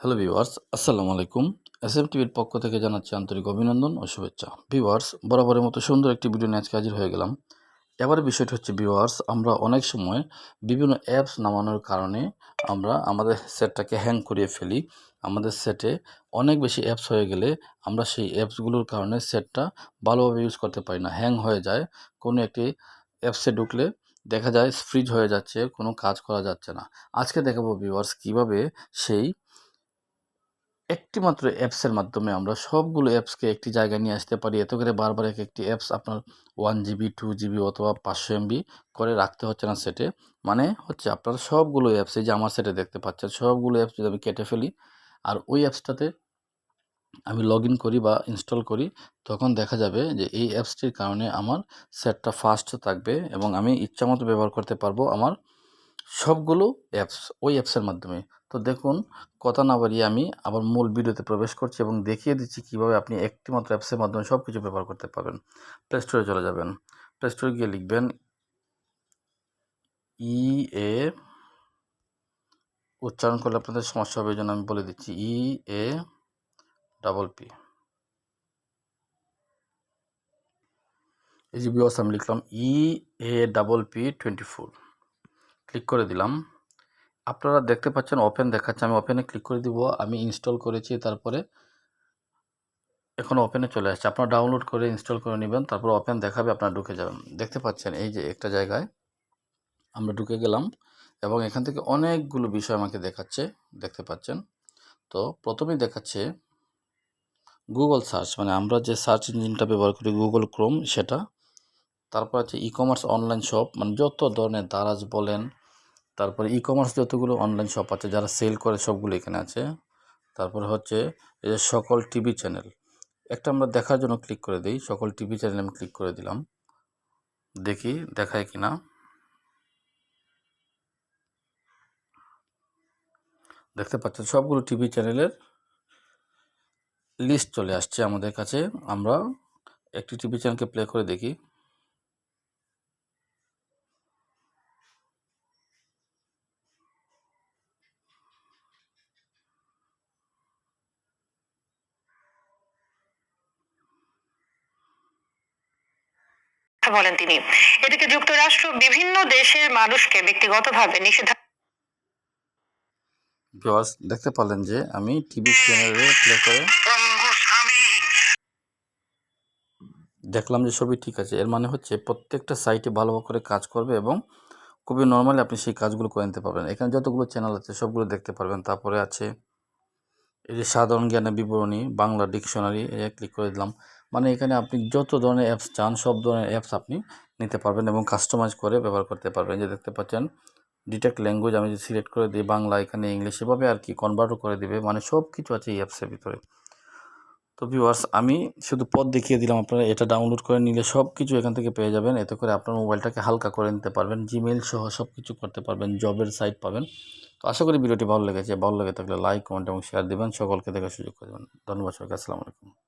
Hello viewers আসসালামু আলাইকুম S M টিভির পক্ষ থেকে জানাচ্ছি আন্তরিক অভিনন্দন ও শুভেচ্ছা। ভিউয়ার্স বরাবরের মতো সুন্দর একটি ভিডিও নিয়ে আজকে হাজির হয়ে গেলাম। এবারে বিষয়টি হচ্ছে ভিউয়ার্স আমরা অনেক সময় বিভিন্ন অ্যাপস নামানোর কারণে আমরা আমাদের সেটটাকে হ্যাং করিয়ে ফেলি। আমাদের সেটে অনেক বেশি অ্যাপস হয়ে গেলে আমরা সেই অ্যাপসগুলোর কারণে সেটটা ভালোভাবে ইউজ করতে পারি না। হ্যাং হয়ে যায়। কোনো একটি অ্যাপসে ঢুকলে দেখা যায় ফ্রিজ হয়ে যাচ্ছে, কোনো কাজ করা যাচ্ছে না। আজকে দেখাবো ভিউয়ার্স কীভাবে সেই একটি মাত্র অ্যাপসের মাধ্যমে আমরা সবগুলো অ্যাপসকে একটি জায়গায় নিয়ে আসতে পারি। এত করে বারবার এক একটি অ্যাপস আপনার ওয়ান জিবি টু জিবি অথবা পাঁচশো এমবি করে রাখতে হচ্ছে না সেটে মানে হচ্ছে আপনার সবগুলো অ্যাপস এই যে আমার সেটে দেখতে পাচ্ছেন, সবগুলো অ্যাপস যদি আমি কেটে ফেলি আর ওই অ্যাপসটাতে আমি লগ করি বা ইনস্টল করি, তখন দেখা যাবে যে এই অ্যাপসটির কারণে আমার সেটটা ফাস্ট থাকবে এবং আমি ইচ্ছামতো ব্যবহার করতে পারব আমার সবগুলো অ্যাপস ওই অ্যাপসের মাধ্যমে। তো দেখুন, কথা না বাড়িয়ে আমি আবার মূল ভিডিওতে প্রবেশ করছি এবং দেখিয়ে দিচ্ছি কীভাবে আপনি একটি মাত্র অ্যাপসের মাধ্যমে সব কিছু ব্যবহার করতে পারবেন। প্লে স্টোরে চলে যাবেন। প্লে স্টোরে গিয়ে লিখবেন ই এ উচ্চারণ করলে আপনাদের সমস্যা হবে জন্য আমি বলে দিচ্ছি ই এ ডাবল পি এই যে বিওস আমি লিখলাম E A double P twenty four click করে দিলাম। আপনারা দেখতে পাচ্ছেন ওপেন দেখাচ্ছে। আমি ওপেনে ক্লিক করে দিব। আমি ইনস্টল করেছি, তারপরে এখন ওপেনে চলে আসছে। আপনারা ডাউনলোড করে ইনস্টল করে নেবেন, তারপর ওপেন দেখাবে, আপনারা ঢুকে যাবেন। দেখতে পাচ্ছেন এই যে একটা জায়গায় আমরা ঢুকে গেলাম এবং এখান থেকে অনেকগুলো বিষয় আমাকে দেখাচ্ছে, দেখতে পাচ্ছেন। তো প্রথমেই দেখাচ্ছে গুগল সার্চ মানে আমরা যে সার্চ ইঞ্জিনটা ব্যবহার করি গুগল ক্রোম সেটা। তারপর আছে ই কমার্স অনলাইন শপ মানে যত ধরনের দারাজ বলেন তারপরে ই কমার্স যতগুলো অনলাইন শপ আছে, যারা সেল করে সবগুলো এখানে আছে। তারপরে হচ্ছে এই যে সকল টিভি চ্যানেল একটা আমরা দেখার জন্য ক্লিক করে দিই, সকল টিভি চ্যানেল আমি ক্লিক করে দিলাম। দেখি দেখায় কি না দেখতে পাচ্ছেন সবগুলো টিভি চ্যানেলের লিস্ট চলে আসছে আমাদের কাছে। আমরা একটি টিভি চ্যানেলকে প্লে করে দেখি। কথা বলেন তিনি। এদিকে যুক্তরাষ্ট্র বিভিন্ন দেশের মানুষকে ব্যক্তিগতভাবে ভিউয়ার্স দেখতে পারলেন যে আমি টিভি চ্যানেলে করে দেখলাম যে সবই ঠিক আছে। এর মানে হচ্ছে প্রত্যেকটা সাইটে ভালো করে কাজ করবে এবং খুবই নর্মালি আপনি সেই কাজগুলো করে নিতে পারবেন। এখানে যতগুলো চ্যানেল আছে সবগুলো দেখতে পারবেন। তারপরে আছে এই যে সাধারণ জ্ঞানের বিবরণী, বাংলা ডিকশনারি এ ক্লিক করে দিলাম। মানে এখানে আপনি যত ধরনের অ্যাপস চান, সব ধরনের অ্যাপস আপনি নিতে পারবেন এবং কাস্টমাইজ করে ব্যবহার করতে পারবেন। যে দেখতে পাচ্ছেন ডিটেক্ট ল্যাঙ্গুয়েজ আমি যদি সিলেক্ট করে দিই, বাংলা, এখানে ইংলিশ এভাবে আর কি কনভার্টও করে দিবে মানে সব কিছু আছে এই অ্যাপসের ভিতরে। তো ভিউয়ার্স আমি শুধু পথ দেখিয়ে দিলাম আপনারা, এটা ডাউনলোড করে নিলে সব কিছু এখান থেকে পেয়ে যাবেন। এতে করে আপনার মোবাইলটাকে হালকা করে নিতে পারবেন জিমেইল সহ সব কিছু করতে পারবেন জবের সাইট পাবেন। তো আশা করি ভিডিওটি ভালো লেগেছে, ভালো লেগে থাকলে লাইক কমেন্ট এবং শেয়ার দেবেন। সকলকে দেখার সুযোগ করে দেবেন। ধন্যবাদ সবাইকে, আসসালামু আলাইকুম।